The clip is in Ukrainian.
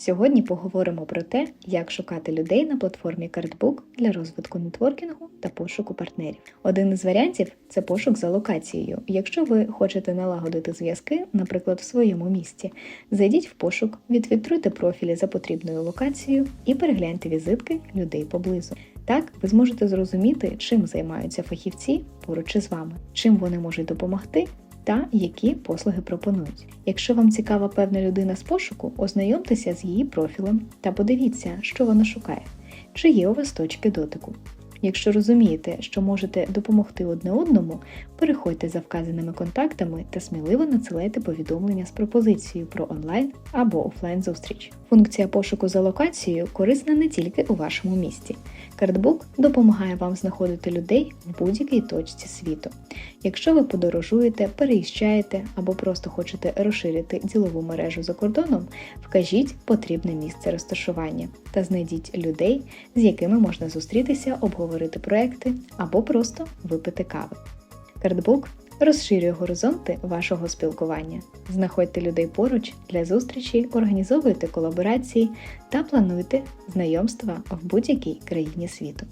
Сьогодні поговоримо про те, як шукати людей на платформі Cardbook для розвитку нетворкінгу та пошуку партнерів. Один із варіантів це пошук за локацією. Якщо ви хочете налагодити зв'язки, наприклад, в своєму місті, зайдіть в пошук, відфільтруйте профілі за потрібною локацією і перегляньте візитки людей поблизу. Так ви зможете зрозуміти, чим займаються фахівці поруч із вами, чим вони можуть допомогти та які послуги пропонують. Якщо вам цікава певна людина з пошуку, ознайомтеся з її профілем та подивіться, що вона шукає, чи є у вас точки дотику. Якщо розумієте, що можете допомогти одне одному, переходьте за вказаними контактами та сміливо надсилайте повідомлення з пропозицією про онлайн або офлайн зустріч. Функція пошуку за локацією корисна не тільки у вашому місті. Картбук допомагає вам знаходити людей в будь-якій точці світу. Якщо ви подорожуєте, переїжджаєте або просто хочете розширити ділову мережу за кордоном, вкажіть потрібне місце розташування та знайдіть людей, з якими можна зустрітися, обговорити проекти або просто випити кави. Картбук розширює горизонти вашого спілкування. Знаходьте людей поруч для зустрічі, організовуйте колаборації та плануйте знайомства в будь-якій країні світу.